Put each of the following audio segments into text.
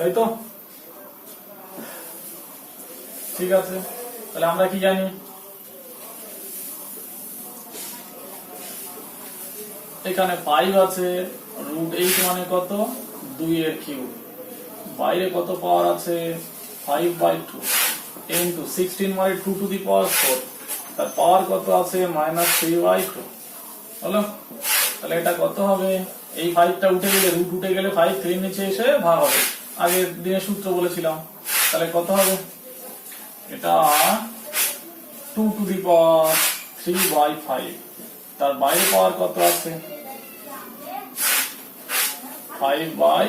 তাই তো ঠিক আছে, তাহলে আমরা কি জানি? এখানে ফাইভ আছে রুট এইট মানে কত? দুই এর কিউ বাইরে কত পাওয়ার আছে? Five by two and two sixteen মানে two two the power four তার পাওয়ার কত আছে? মাইনাস থ্রি বাই টু হলো? তাহলে এটা কত হবে? এই ফাইভটা উঠে গেলে রুট উঠে গেলে ফাইভ থ্রি নিচে এসে ভাগ হবে। আগের দিনের সূত্র বলেছিলাম। তাহলে কত হবে? এটা two two the power three by five তার বাইরে পাওয়ার কত আছে? ফাইভ বাই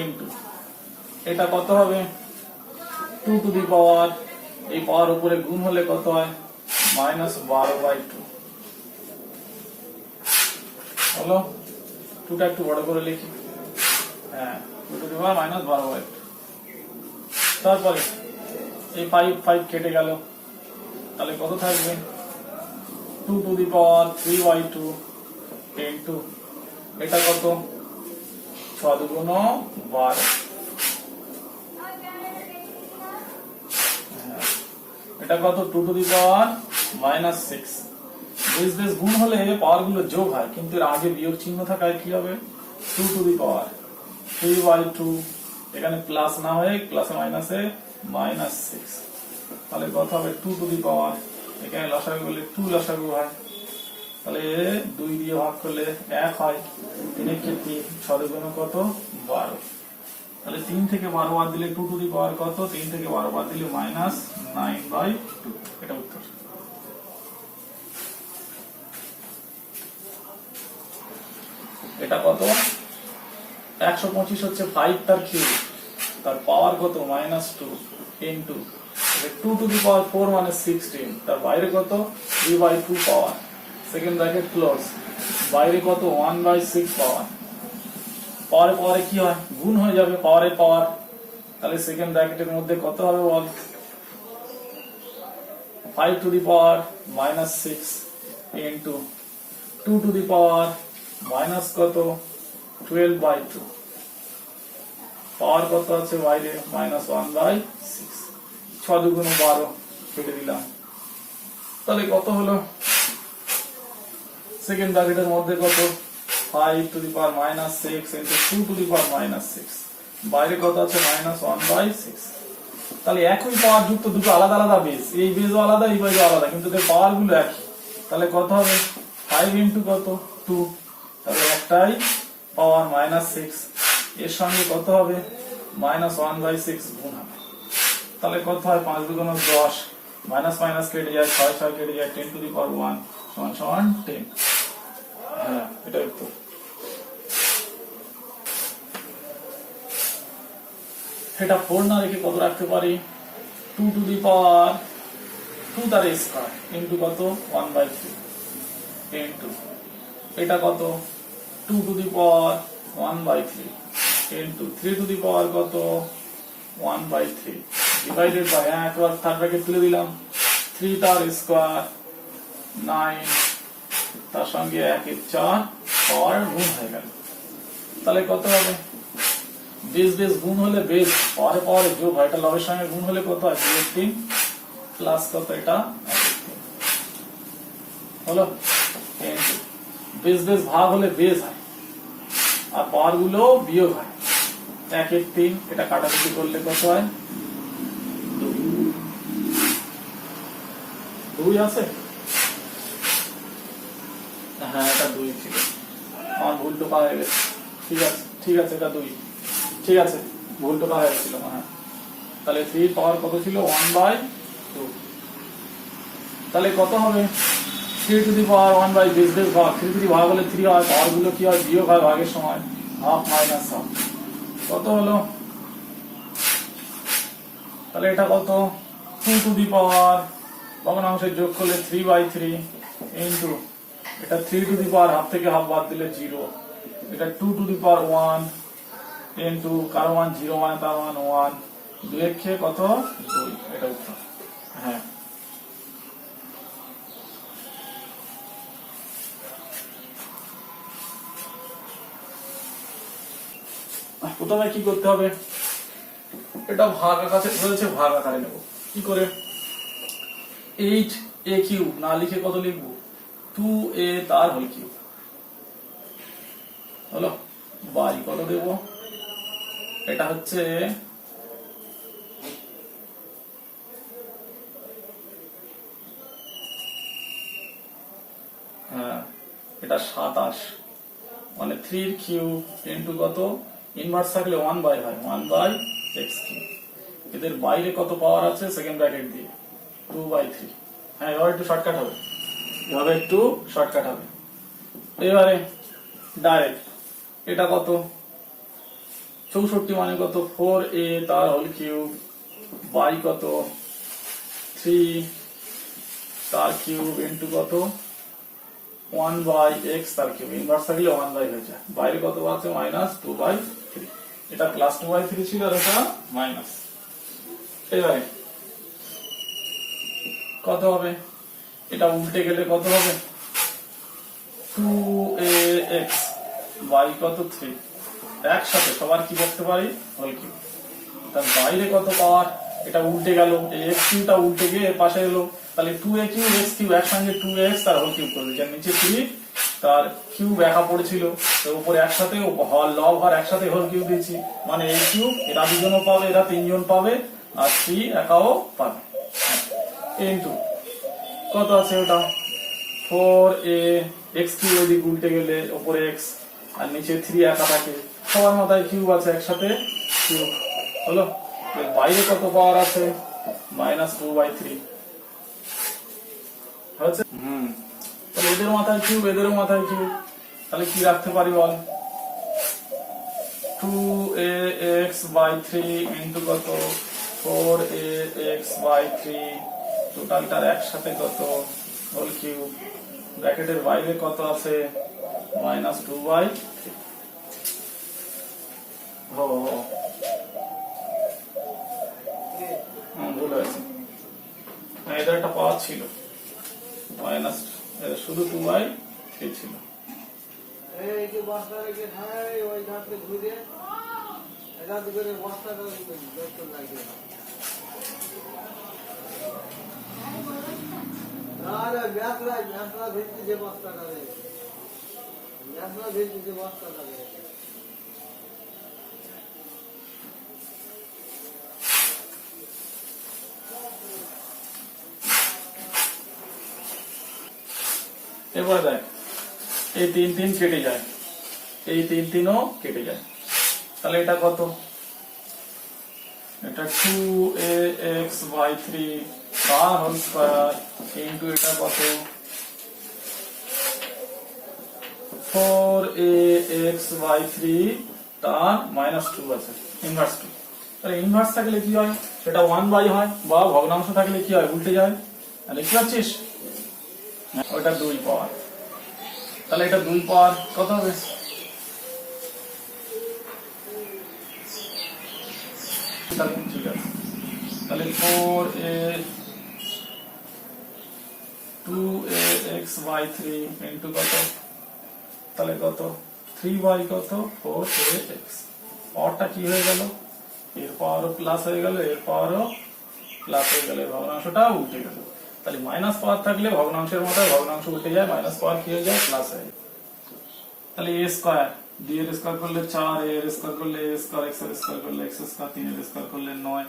ইন্টু এটা কত হবে? টু টু দি পাওয়ার এই পাওয়ার উপরে গুণ হলে কত হয়? মাইনাস বারো বাই টু হলো টুটা একটু বড় করে লিখি। হ্যাঁ। টু দি পাওয়ার মাইনাস বারো বাই টু তারপরে এই ফাইভ ফাইভ কেটে গেল। তাহলে কত থাকবে? Two two the power three by two ten two এটা কত? ছ দুগুণ বারো। হ্যাঁ। এটা কত? Two two the power minus six বেশ বেশ গুণ হলে পাওয়ারগুলো যোগ হয়, কিন্তু এর আগে বিয়োগ চিহ্ন থাকায় কি হবে? Two two the power three by two এখানে প্লাস না হয়ে প্লাসে মাইনাসে মাইনাস সিক্স তাহলে কত হবে? টু টু দি পাওয়ার এখানে লসাগু করলে টু লসাগু হয়। তাহলে দুই দিয়ে ভাগ করলে এক হয়। তিনের ক্ষেত্রে ছয় গুণ কত? বারো। তাহলে তিন থেকে বারো বাদ দিলে টু টু দি পাওয়ার কত? তিন থেকে বারো বাদ দিলে মাইনাস নাইন বাই টু এটা উত্তর। এটা কত? একশো পঁচিশ হচ্ছে ফাইভ তার কিউব তার পাওয়ার কত? Minus two into two two the power four মানে সিক্সটিন তার বাইরে কত? Three by two power second bracket close বাইরে কত? ওয়ান বাই সিক্স পাওয়ার পাওয়ারে পাওয়ারে কি হয়? গুণ হয়ে যাবে পাওয়ারে পাওয়ার তাহলে সেকেন্ড ব্র্যাকেটের মধ্যে কত হবে বল? Five two the power minus six into two two the power minus কত? টুয়েলভ বাই টু পাওয়ার কত আছে? বাইরে মাইনাস ওয়ান বাই সিক্স ছ দুগুণ বারো কেটে দিলাম। তাহলে কত হলো? সেকেন্ড ব্র্যাকেটের মধ্যে কত? Five two the power minus six into two two the power minus six বাইরে কত আছে? মাইনাস ওয়ান বাই সিক্স তাহলে একই পাওয়ার যুক্ত দুটো আলাদা আলাদা বেস এই বেসও আলাদা, এই বেসও আলাদা। কিন্তু এদের পাওয়ারগুলো একই। তাহলে কত হবে? ফাইভ ইন্টু কত? টু তাহলে একটাই পাওয়ার মাইনাস সিক্স এর সঙ্গে কত হবে? মাইনাস ওয়ান বাই সিক্স গুণ হবে। তাহলে কত হয়? পাঁচ দুগুণ দশ। মাইনাস মাইনাস কেটে যায়, ছয় ছয় কেটে যায় ten two the power one সমান সমান টেন হ্যাঁ এটা উত্তর। এটা ফোর না রেখে কত রাখতে পারি? Two two the power two তার স্কোয়ার ইন্টু কত? ওয়ান বাই থ্রি ইন্টু এটা কত? Two two the power one by three into three two the power কত? One by three divided by হ্যাঁ একবার থার্ড ব্র্যাকেট তুলে দিলাম। থ্রি তার স্কোয়ার নাইন তার সঙ্গে একের চার পাওয়ার গুণ হয়ে গেল। তাহলে কত হবে? বেস বেস গুণ হলে বেস পাওয়ারে পাওয়ারে যোগ হয়। এটা লবের সঙ্গে গুণ হলে কত হয়? দুই তিন প্লাস কত এটা। হলো? বেস বেস ভাগ হলে বেস হয়। আর পাওয়ারগুলো বিয়োগ হয়। একের তিন, এটা কাটাকুটি করলে কত হয়? দুই। আছে? হ্যাঁ এটা দুই ছিল। আমার ভুল টোকা হয়ে গেছে। ঠিক আছে ঠিক আছে, এটা দুই। ঠিক আছে ভুল টোকা হয়ে গেছিল হ্যাঁ। তাহলে থ্রি পাওয়ার কত ছিল? ওয়ান বাই টু তাহলে কত হবে? Three two the power one by base base ভাগ থ্রি টু দি ভাগ হলে থ্রি হয় পাওয়ারগুলো কি হয় বিয়োগ হয় ভাগের সময় হাফ মাইনাস হাফ কত হলো তাহলে এটা কত? টু টু দি পাওয়ার ভগ্নাংশের যোগ করলে থ্রি বাই থ্রি ইন্টু এটা three two the power half থেকে হাফ বাদ দিলে জিরো এটা two two the power one into car one zero one তার ওয়ান ওয়ান দুই কত? দুই। এটা উত্তর। হ্যাঁ। প্রথমে কি করতে হবে? এটা ভাগ আকারে রয়েছে ভাগ আকারে নেব। কি করে? এইট এ কিউব না লিখে কত লিখব? টু এ তার হোল কিউব হলো বাই কত দেব? এটা হচ্ছে হ্যাঁ এটা সাতাশ। মানে থ্রির কিউব ইন্টু কত? ইনভার্স থাকলে ওয়ান বাই হয় ওয়ান বাই এক্স কিউব এদের বাইরে কত পাওয়ার আছে? সেকেন্ড ব্র্যাকেট দিয়ে। টু বাই থ্রি হ্যাঁ এবার একটু শর্টকাট হবে। এভাবে একটু শর্টকাট হবে। এবারে ডাইরেক্ট এটা কত? চৌষট্টি মানে কত? ফোর এ তার হোল কিউব বাই কত? থ্রি তার কিউব ইন্টু কত? ওয়ান বাই এক্স তার কিউব ইনভার্স থাকলে ওয়ান বাই হয়ে যায়। বাইরে কত আছে? মাইনাস টু বাই এটা প্লাস টু বাই থ্রি ছিল আর এটা মাইনাস এবারে কত হবে? এটা উল্টে গেলে কত হবে? টু এ এক্স বাই কত থ্রি একসাথে সবার কি করতে পারি? কিউব তার বাইরে কত পাওয়ার? এটা উল্টে গেল, এই এক্স কিউটা উল্টে গিয়ে পাশে এলো। তাহলে two A cube X cube একসঙ্গে টু এক্স তার হোল কিউ করবে। যার নিচে থ্রি তার কিউব একা পড়েছিল তো উপরে একসাথে হল লব হর একসাথে হোল কিউব দিয়েছি। মানে এই কিউব এরা দুজনও পাবে এরা তিনজন পাবে, আর থ্রি একাও পাবে। ইন্টু কত আছে ওটা? ফোর এ এক্স কিউব ওইদিকে উল্টে গেলে ওপরে এক্স আর নিচে থ্রি একা থাকে। সবার মাথায় কিউব আছে একসাথে কিউব হলো? বাইরে কত পাওয়ার আছে? মাইনাস টু বাই থ্রি হচ্ছে হুম। এদের মাথায় কিউব এদেরও মাথায় কিউব তাহলে কি রাখতে পারি বল? Two A X by three into কত? Four A X by three টোটালটার একসাথে কত? হোল কিউব ব্র্যাকেটের বাইরে কত আছে? মাইনাস টু বাই ভুল হয়েছে। এদের একটা পাওয়ার ছিল। মাইনাস শুধু তোমায় খেয়েছিল যে বস্তা যে বস্তাটা রে। এবার দেখ, এই তিন তিন কেটে যায়। এই তিন তিনও কেটে যায়। তাহলে এটা কত? এটা two A X by three whole square into এটা কত? Four A X by three তার মাইনাস টু আছে ইনভার্স টু তাহলে ইনভার্স থাকলে কি হয়? সেটা ওয়ান বাই হয়, বা ভগ্নাংশ থাকলে কি হয়? উল্টে যায়। তাহলে কি পাচ্ছিস ওটা দুই পাওয়ার তাহলে এটা দুই পাওয়ার কত হবে? তাহলে four A two A X by three into কত? তাহলে কত? থ্রি বাই কত? ফোর এ এক্স পাওয়ারটা কি হয়ে গেল? এর পাওয়ারও প্লাস হয়ে গেল, এর পাওয়ারও প্লাস হয়ে গেল। ভগ্নাংশটা উল্টে গেল। তাহলে মাইনাস পাওয়ার থাকলে ভগ্নাংশের মতো ভগ্নাংশ উল্টে যায় মাইনাস পাওয়ার কি হয়ে যায়? প্লাস হয়ে যায়। তাহলে এ স্কোয়ার ডি এর স্কোয়ার করলে চার এ এর স্কোয়ার করলে এ স্কোয়ার এক্সের স্কোয়ার করলে এক্স স্কোয়ার তিন এর স্কোয়ার করলে নয়।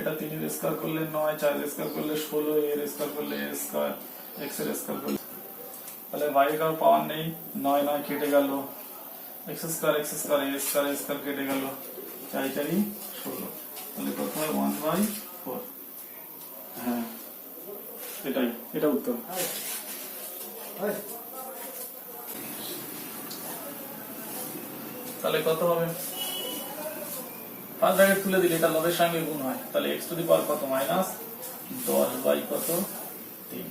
এটা তিন এর স্কোয়ার করলে নয় চার এর স্কোয়ার করলে ষোলো এ এর স্কোয়ার করলে এ স্কোয়ার এক্সের স্কোয়ার করলে তাহলে বাইরে কারও পাওয়ার নেই, নয় নয় কেটে গেল। X square X square A square A square কেটে গেল। চারি চারি, ষোলো। তাহলে কত হয় ওয়ান বাই ফোর হ্যাঁ এটাই এটা উত্তর তাহলে কত হবে? পাঁচ ব্র্যাকেট তুলে দিলে এটা লবের সঙ্গে গুণ হয়। তাহলে এক্স টু দি পাওয়ার কত? মাইনাস দশ বাই কত? তিন।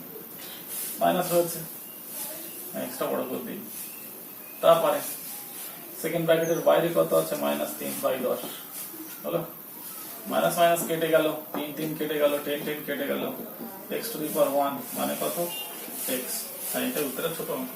মাইনাস রয়েছে এক্সট্রা বড় করে দিই। তারপরে সেকেন্ড ব্র্যাকেটের বাইরে কত আছে? মাইনাস তিন বাই দশ। হলো? মাইনাস মাইনাস কেটে গেল, তিন তিন কেটে গেল টেন টেন কেটে গেল X two the power one মানে কত? এক্স এটা উত্তরের ছোট অঙ্ক।